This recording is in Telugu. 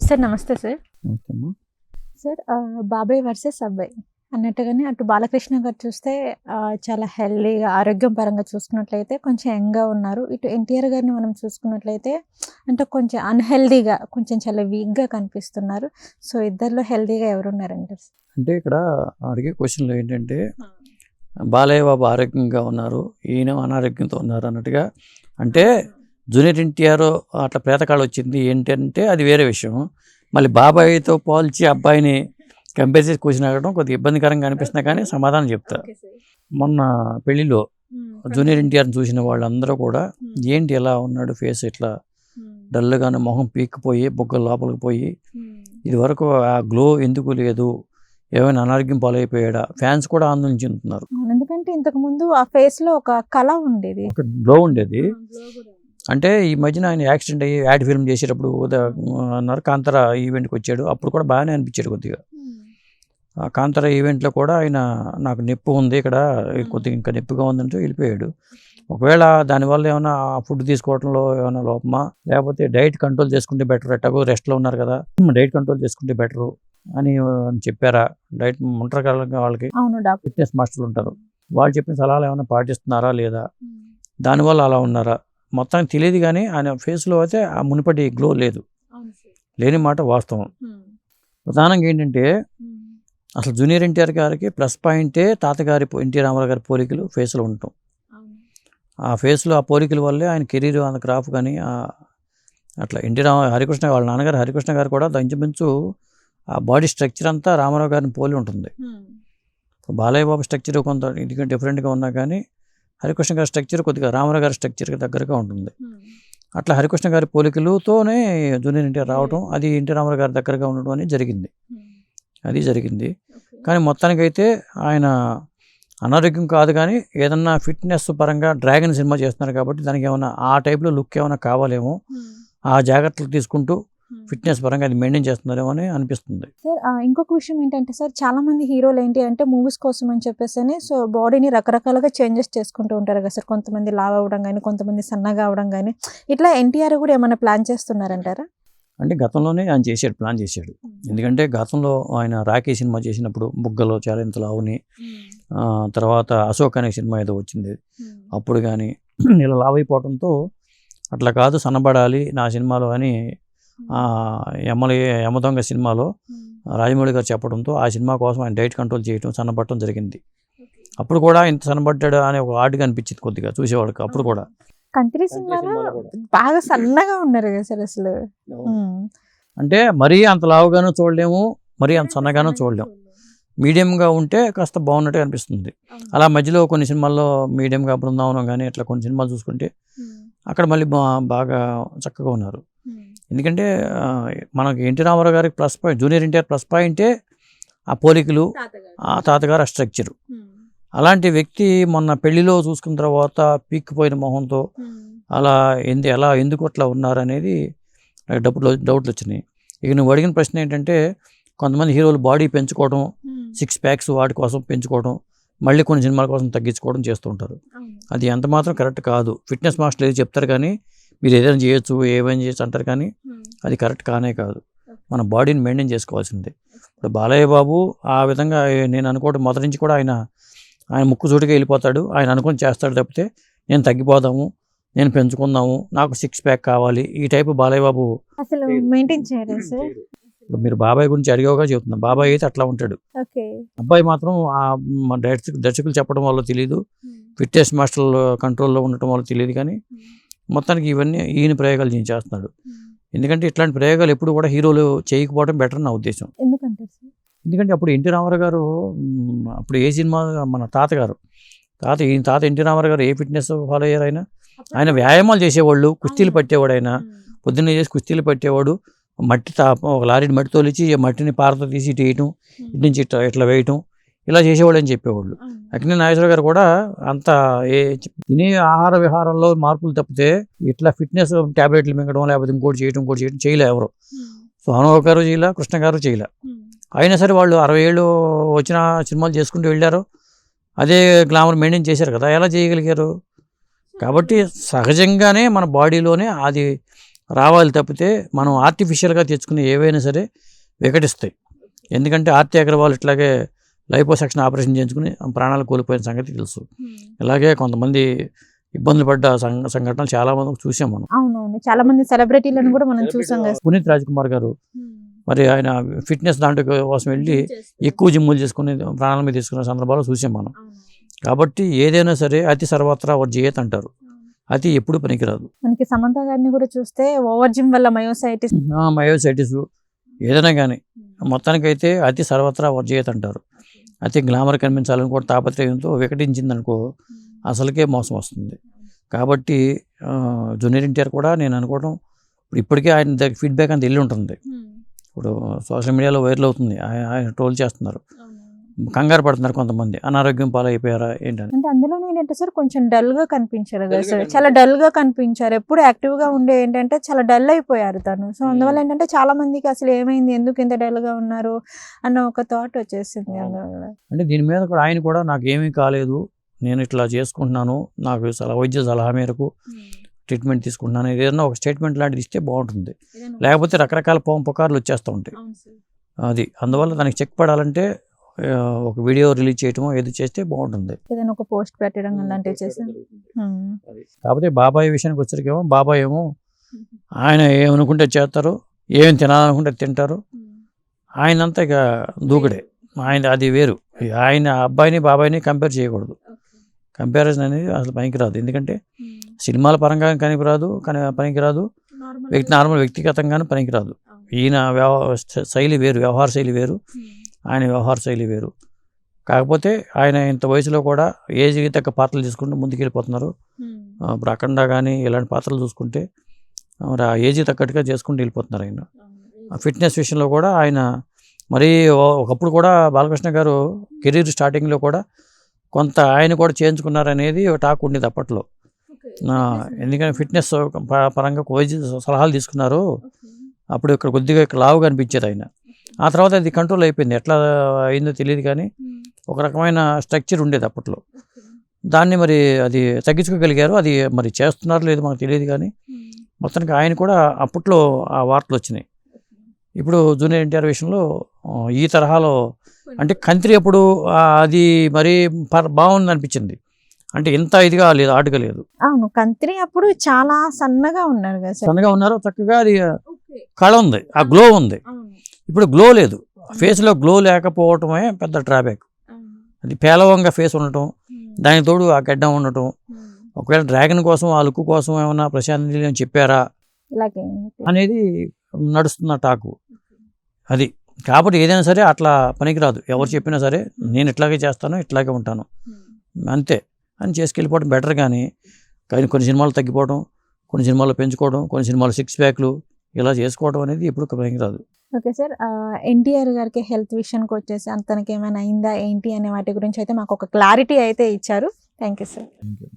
సార్ నమస్తే సార్. సార్ బాబాయ్ వర్సెస్ అబ్బాయి. అన్నట్టుగానే అటు బాలకృష్ణ గారు చూస్తే చాలా హెల్దీగా ఆరోగ్యం పరంగా చూసుకున్నట్లయితే కొంచెం యంగ్గా ఉన్నారు. ఇటు ఎన్టీఆర్ గారిని మనం చూసుకున్నట్లయితే అంటే కొంచెం అన్హెల్దీగా కొంచెం చాలా వీక్గా కనిపిస్తున్నారు. సో ఇద్దరిలో హెల్దీగా ఎవరు ఉన్నారంటారు సార్? అంటే ఇక్కడ అడిగే క్వశ్చన్లు ఏంటంటే బాలయ్య బాబు ఆరోగ్యంగా ఉన్నారు ఈయన అనారోగ్యంతో ఉన్నారు అన్నట్టుగా. అంటే జూనియర్ ఎన్టీఆర్ అట్లా ప్రేతకాళ్ళు వచ్చింది ఏంటంటే అది వేరే విషయం. మళ్ళీ బాబాయ్తో పోల్చి అబ్బాయిని కంపేర్ చేసి అడగడం కొద్దిగా ఇబ్బందికరంగా అనిపిస్తున్నా కానీ సమాధానం చెప్తా. మొన్న పెళ్ళిలో జూనియర్ ఎన్టీఆర్ని చూసిన వాళ్ళందరూ కూడా ఏంటి ఎలా ఉన్నాడు ఫేస్ ఇట్లా డల్గానే మొహం పీక్కిపోయి బొగ్గలు లోపలికి పోయి ఇది వరకు ఆ గ్లో ఎందుకు లేదు? ఏమైనా అనారోగ్యం పాలైపోయాడా? ఫ్యాన్స్ కూడా ఆందోళన చెందుతున్నారు. ఎందుకంటే ఇంతకు ముందు ఆ ఫేస్లో ఒక కళ ఉండేది. ఒక గ్లో ఉండేది. అంటే ఈ మధ్యన ఆయన యాక్సిడెంట్ అయ్యి యాడ్ ఫిల్మ్ చేసేటప్పుడు అన్నారు. కాంతార ఈవెంట్కి వచ్చాడు. అప్పుడు కూడా బాగానే అనిపించాడు కొద్దిగా. ఆ కాంతార ఈవెంట్లో కూడా ఆయన నాకు నొప్పి ఉంది ఇక్కడ కొద్దిగా ఇంకా నొప్పిగా ఉందంటూ వెళ్ళిపోయాడు. ఒకవేళ దానివల్ల ఏమైనా ఫుడ్ తీసుకోవడంలో ఏమైనా లోపమా? లేకపోతే డైట్ కంట్రోల్ చేసుకుంటే బెటర్. ఎట్టగో రెస్ట్లో ఉన్నారు కదా. డైట్ కంట్రోల్ చేసుకుంటే బెటరు అని చెప్పారా? డైట్ ఉంటారు కదా వాళ్ళకి ఫిట్నెస్ మాస్టర్లు ఉంటారు. వాళ్ళు చెప్పిన సలహాలు ఏమైనా పాటిస్తున్నారా లేదా? దానివల్ల అలా ఉన్నారా? మొత్తానికి తెలియదు కానీ ఆయన ఫేస్లో అయితే ఆ మునిపటి గ్లో లేదు. లేని మాట వాస్తవం. ప్రధానంగా ఏంటంటే అసలు జూనియర్ ఎన్టీఆర్ గారికి ప్లస్ పాయింటే తాతగారి ఎన్టీ రామారావు గారి పోలికలు ఫేస్లో ఉండటం. ఆ ఫేస్లో ఆ పోలికల వల్లే ఆయన కెరీర్ అంత క్రాఫ్ కానీ అట్లా ఎన్టీ రామ హరికృష్ణ వాళ్ళ నాన్నగారు హరికృష్ణ గారు కూడా ఇంచుమించు ఆ బాడీ స్ట్రక్చర్ అంతా రామారావు గారిని పోలి ఉంటుంది. బాలయ్య బాబు స్ట్రక్చర్ కొంత డిఫరెంట్గా ఉన్నా కానీ హరికృష్ణ గారి స్ట్రక్చర్ కొద్దిగా రామారావు గారి స్ట్రక్చర్కి దగ్గరగా ఉంటుంది. అట్లా హరికృష్ణ గారి పోలికలతోనే జూనియర్ ఎన్టీఆర్ రావడం అది ఎన్టీ రామారావు గారి దగ్గరగా ఉండడం అనేది జరిగింది. అది జరిగింది. కానీ మొత్తానికైతే ఆయన అనారోగ్యం కాదు కానీ ఏదన్నా ఫిట్నెస్ పరంగా డ్రాగన్ సినిమా చేస్తున్నారు కాబట్టి దానికి ఏమైనా ఆ టైప్లో లుక్ ఏమైనా కావాలేమో ఆ జాగ్రత్తలు తీసుకుంటూ ఫిట్నెస్ పరంగా అది మెయింటైన్ చేస్తున్నారేమో అని అనిపిస్తుంది. సార్ ఇంకొక విషయం ఏంటంటే సార్ చాలా మంది హీరోలు ఏంటి అంటే మూవీస్ కోసం అని చెప్పేసి సో బాడీని రకరకాలుగా చేంజెస్ చేసుకుంటూ ఉంటారు కదా సార్ కొంతమంది లావ్ అవ్వడం కానీ కొంతమంది సన్నగా అవ్వడం కానీ ఇట్లా ఎన్టీఆర్ కూడా ఏమైనా ప్లాన్ చేస్తున్నారంటారా? అంటే గతంలోనే ఆయన చేశాడు ప్లాన్ చేశాడు. ఎందుకంటే గతంలో ఆయన రాఖీ సినిమా చేసినప్పుడు బుగ్గలో చాలా ఇంత లావుని ఆ, తర్వాత అశోక్ అనే సినిమా ఏదో వచ్చింది. అప్పుడు కానీ ఇలా లావ్ అయిపోవడంతో అట్లా కాదు సన్నబడాలి నా సినిమాలో అని ఆ, యమలి యమదొంగ సినిమాలో రాజమౌళి గారు చెప్పడంతో ఆ సినిమా కోసం ఆయన డైట్ కంట్రోల్ చేయడం సన్నబడటం జరిగింది. అప్పుడు కూడా ఇంత సన్నబడ్డాడు అనే ఒక ఆర్ట్గా అనిపించింది కొద్దిగా చూసేవాళ్ళకి అప్పుడు కూడా. కంత్రి సినిమాలో బాగా సన్నగా ఉన్నారు కదా సార్ అసలు. అంటే మరీ అంత లావుగానూ చూడలేము మరీ అంత సన్నగానూ చూడలేము. మీడియంగా ఉంటే కాస్త బాగున్నట్టు అనిపిస్తుంది. అలా మధ్యలో కొన్ని సినిమాల్లో మీడియంగా బృందావనం కానీ ఇట్లా కొన్ని సినిమాలు చూసుకుంటే అక్కడ మళ్ళీ బా బాగా చక్కగా ఉన్నారు. ఎందుకంటే మనకి ఎన్టీ రామారావు గారికి plus point junior NTR plus పాయింటే ఆ పోలికలు ఆ తాతగారు ఆ స్ట్రక్చరు. అలాంటి వ్యక్తి మొన్న పెళ్ళిలో చూసుకున్న తర్వాత పీక్కిపోయిన మొహంతో అలా ఎందు ఎలా ఎందుకు అట్లా ఉన్నారు అనేది నాకు డౌట్లు డౌట్లు వచ్చినాయి. ఇక నువ్వు అడిగిన ప్రశ్న ఏంటంటే కొంతమంది హీరోలు బాడీ పెంచుకోవడం సిక్స్ ప్యాక్స్ వాటి కోసం పెంచుకోవడం మళ్ళీ కొన్ని సినిమాల కోసం తగ్గించుకోవడం చేస్తూ ఉంటారు. అది ఎంత మాత్రం కరెక్ట్ కాదు. ఫిట్నెస్ మాస్టర్ ఏది చెప్తారు కానీ మీరు ఏదైనా చేయొచ్చు ఏమైనా చేయొచ్చు అంటారు కానీ అది కరెక్ట్ కానే కాదు. మన బాడీని మెయింటైన్ చేసుకోవాల్సిందే. ఇప్పుడు బాలయ్య బాబు ఆ విధంగా నేను అనుకోవడం మొదటి నుంచి కూడా ఆయన ఆయన ముక్కు సూటిగా వెళ్ళిపోతాడు. ఆయన అనుకుని చేస్తాడు తప్పితే నేను తగ్గిపోదాము నేను పెంచుకుందాము నాకు సిక్స్ ప్యాక్ కావాలి. ఈ టైపు బాలయ్య బాబు అసలు మెయింటైన్ చేయరు సార్? ఇప్పుడు మీరు బాబాయ్ గురించి అడిగావుగా చెప్తున్నా. బాబాయ్ అయితే అట్లా ఉంటాడు. ఓకే. అబ్బాయి మాత్రం ఆ దర్శకులు చెప్పడం వల్ల తెలియదు ఫిట్నెస్ మాస్టర్ కంట్రోల్లో ఉండటం వల్ల తెలియదు కానీ మొత్తానికి ఇవన్నీ ఈయన ప్రయోగాలు ఈయన చేస్తున్నాడు. ఎందుకంటే ఇట్లాంటి ప్రయోగాలు ఎప్పుడు కూడా హీరోలు చేయకపోవడం బెటర్ నా ఉద్దేశం. ఎందుకంటే అప్పుడు ఎన్టీ రామారావు గారు అప్పుడు ఏ సినిమా మన తాతగారు తాత ఈయన తాత ఎన్టీ రామారావు గారు ఏ ఫిట్నెస్ ఫాలో అయ్యారు ఆయన ఆయన వ్యాయామాలు చేసేవాళ్ళు కుస్తీలు పట్టేవాడు ఆయన పొద్దున్నే చేసి కుస్తీలు పట్టేవాడు మట్టి తా ఒక లారీని మట్టి తోలిచి మట్టిని పారతో తీసి ఇటు వేయటం ఇటు నుంచి ఇట్లా ఇట్లా వేయటం ఇలా చేసేవాళ్ళు అని చెప్పేవాళ్ళు. అక్కినే నాగేశ్వర గారు కూడా అంత ఏ తినే ఆహార విహారంలో మార్పులు తప్పితే ఇట్లా ఫిట్నెస్ ట్యాబ్లెట్లు మింగడం లేకపోతే ఇంకోటి చేయడం ఇంకోటి చేయడం చేయలే ఎవరు. సో గారు చేయలే కృష్ణ గారు చేయలే. అయినా సరే వాళ్ళు అరవై ఏళ్ళు వచ్చిన సినిమాలు చేసుకుంటూ వెళ్ళారు. అదే గ్లామర్ మెయింటైన్ చేశారు కదా ఎలా చేయగలిగారు? కాబట్టి సహజంగానే మన బాడీలోనే అది రావాలి తప్పితే మనం ఆర్టిఫిషియల్గా తెచ్చుకునే ఏవైనా సరే వికటిస్తాయి. ఎందుకంటే ఆర్తి అగ్రవాల్ ఇట్లాగే లైపోసెక్షన్ ఆపరేషన్ చేయించుకుని ప్రాణాలు కోల్పోయిన సంగతి తెలుసు. ఇలాగే కొంతమంది ఇబ్బందులు పడ్డ సంఘ సంఘటనలు చాలా మంది చూసాం మనం. అవునవును. చాలా మంది సెలబ్రిటీలను కూడా మనం చూసాం కదా. పునీత్ రాజ్ కుమార్ గారు మరి ఆయన ఫిట్నెస్ దాంట్లో కోసం వెళ్ళి ఎక్కువ జిమ్ములు చేసుకుని ప్రాణాల మీద తీసుకున్న సందర్భాలు చూసాం మనం. కాబట్టి ఏదైనా సరే అతి సర్వత్రా వర్జయేత్ అంటారు. అతి ఎప్పుడు పనికిరాదు. మనకి సమంత గారిని కూడా చూస్తే ఓవర్ జిమ్ వల్ల మయోసైటిస్ మయోసైటిస్ ఏదైనా కానీ మొత్తానికైతే అతి సర్వత్రా వర్జయేత్ అంటారు. అతి గ్లామర్ కనిపించాలని కూడా తాపత్రయంతో వికటించిందనుకో అసలుకే మోసం వస్తుంది. కాబట్టి జూనియర్ ఎన్టీఆర్ కూడా నేను అనుకోవడం ఇప్పుడు ఇప్పటికే ఆయన దగ్గర ఫీడ్బ్యాక్ అంత వెళ్ళి ఉంటుంది ఇప్పుడు సోషల్ మీడియాలో వైరల్ అవుతుంది. ఆయన ఆయన ట్రోల్ చేస్తున్నారు. కంగారు పడుతున్నారు కొంతమంది. అనారోగ్యం పాలైపోయారా ఏంటని. అంటే అందులో ఏంటంటే సార్ కొంచెం డల్గా కనిపించారు కదా సార్. చాలా డల్గా కనిపించారు. ఎప్పుడు యాక్టివ్గా ఉండే ఏంటంటే చాలా డల్ అయిపోయారు తను. సో అందువల్ల ఏంటంటే చాలా మందికి అసలు ఏమైంది ఎందుకు ఇంత డల్గా ఉన్నారు అన్న ఒక థాట్ వచ్చేసింది. అందువల్ల అంటే దీని మీద కూడా ఆయన కూడా నాకు ఏమీ కాలేదు. నేను ఇట్లా చేసుకుంటున్నాను. నాకు సలహా వైద్య సలహా మేరకు ట్రీట్మెంట్ తీసుకుంటున్నాను. ఏదైనా ఒక స్టేట్మెంట్ లాంటిది ఇస్తే బాగుంటుంది. లేకపోతే రకరకాల పోం పుకార్లు వచ్చేస్తూ ఉంటాయి. అది. అందువల్ల దానికి చెక్ పడాలంటే ఒక వీడియో రిలీజ్ చేయటమో ఏది చేస్తే బాగుంటుంది. ఏదైనా ఒక పోస్ట్ పెట్టడం అలాంటివి చేసి. కాకపోతే బాబాయ్ విషయానికి వచ్చరికేమో బాబాయ్ ఏమో ఆయన ఏమనుకుంటే చేస్తారు ఏం తినాలనుకుంటే తింటారు. ఆయనంతా ఇక దూకుడే. ఆయన అది వేరు. ఆయన అబ్బాయిని బాబాయిని కంపేర్ చేయకూడదు. కంపారిజన్ అనేది అసలు పనికిరాదు. ఎందుకంటే సినిమాల పరంగా పనికిరాదు కానీ పనికిరాదు. వ్యక్తి నార్మల్ వ్యక్తిగతంగానూ పనికిరాదు. ఈయన వ్యవ శైలి వేరు వ్యవహార శైలి వేరు. ఆయన వ్యవహార శైలి వేరు. కాకపోతే ఆయన ఇంత వయసులో కూడా ఏజ్కి తగ్గ పాత్రలు తీసుకుంటూ ముందుకు వెళ్ళిపోతున్నారు ఆ, ఇప్పుడు అఖండ కానీ ఇలాంటి పాత్రలు చూసుకుంటే మరి ఆ ఏజ్కి తగ్గట్టుగా చేసుకుంటూ వెళ్ళిపోతున్నారు ఆయన. ఆ ఫిట్నెస్ విషయంలో కూడా ఆయన మరీ ఒకప్పుడు కూడా బాలకృష్ణ గారు కెరీర్ స్టార్టింగ్లో కూడా కొంత ఆయన కూడా చేయించుకున్నారు అనేది ఒక టాక్ ఉండేది అప్పట్లో. ఎందుకంటే ఫిట్నెస్ పరంగా వైద్య సలహాలు తీసుకున్నారు. అప్పుడు ఇక్కడ కొద్దిగా ఇక్కడ లావుగా అనిపించేది ఆయన. ఆ తర్వాత అది కంట్రోల్ అయిపోయింది. ఎట్లా అయిందో తెలియదు కానీ ఒక రకమైన స్ట్రక్చర్ ఉండేది అప్పట్లో. దాన్ని మరి అది తగ్గించుకోగలిగారు. అది మరి చేస్తున్నారు లేదు మాకు తెలియదు కానీ మొత్తానికి ఆయన కూడా అప్పట్లో ఆ వార్తలు వచ్చినాయి. ఇప్పుడు జూనియర్ ఎన్టీఆర్ విషయంలో ఈ తరహాలో అంటే కంత్రి అప్పుడు అది మరీ బాగుంది అనిపించింది అంటే ఇంత ఇదిగా లేదు ఆటుగా లేదు. అవును కంత్రి అప్పుడు చాలా సన్నగా ఉన్నారు కదా సన్నగా ఉన్నారు చక్కగా అది కళ ఉంది ఆ గ్లో ఉంది. ఇప్పుడు గ్లో లేదు. ఫేస్లో గ్లో లేకపోవటమే పెద్ద డ్రాబ్యాక్ అది పేలవంగా ఫేస్ ఉండటం దానికి తోడు ఆ గడ్డం ఉండటం. ఒకవేళ డ్రాగన్ కోసం ఆ లుక్ కోసం ఏమైనా ప్రశాంత్ అని చెప్పారా? అనేది నడుస్తున్న టాకు అది. కాబట్టి ఏదైనా సరే అట్లా పనికిరాదు. ఎవరు చెప్పినా సరే నేను ఇట్లాగే చేస్తాను ఇట్లాగే ఉంటాను. అంతే. అని చేసుకెళ్ళిపోవడం బెటర్ కానీ కానీ కొన్ని సినిమాలు తగ్గిపోవడం కొన్ని సినిమాలు పెంచుకోవడం కొన్ని సినిమాలు సిక్స్ ప్యాక్లు ఇలా చేసుకోవడం అనేది ఇప్పుడు పనికిరాదు ఓకే సార్ ఎన్టీఆర్ గారికి హెల్త్ విషయానికి వచ్చేసి అంతనికి ఏమైనా అయిందా ఏంటి అనే వాటి గురించి అయితే మాకు ఒక క్లారిటీ అయితే ఇచ్చారు. Thank you sir. Thank you